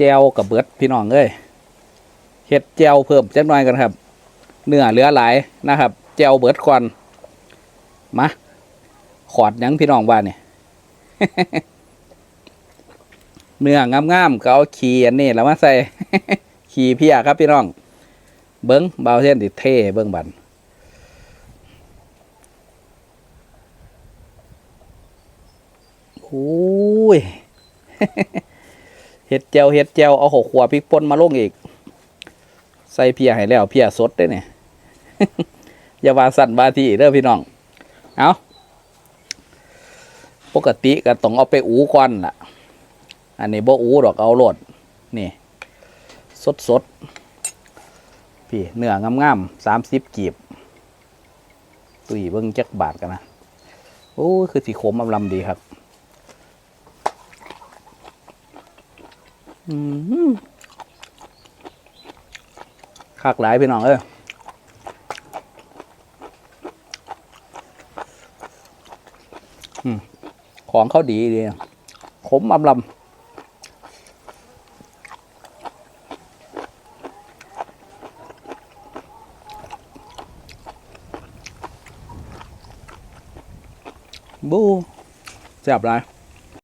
จวกับเบิดพี่น้องเอ้ยเฮ็ดแจวเพิ่มจักหน่อยกันครับ เนื้อเหลือหลายนะครับ แจวเบิดก่อนมาขอดยังพี่น้องว่าเนี่ยเนื้องามๆก็เอาขีอันนี้แล้วมาใส่ขีเพียครับพี่น้อง เบิ้งเบาเส้นติเท่เบิ้งบันโอ้ย เห็ดเจียวเห็ดเจียวเอาหกขวบพริกป่นมาลงอีก ใส่เพียให้แล้วเพียสดได้เนี่ยอย่าว่าสั่นบาทีเด้อพี่น้อง เอาปกติก็ต้องเอาไปอูก่อนล่ะ อันนี้บ่อูดอกเอาโลด นี่ สดสดพี่เนื้องามๆสามสิบกีบ ตุยเบิ้งจักบาทกันนะ โอ้ คือสีขมอำลำดีครับ อืม คักหลายพี่น้องเอ้ยอืมของเขาดีดีขมอำลำบูแซ่บหลาย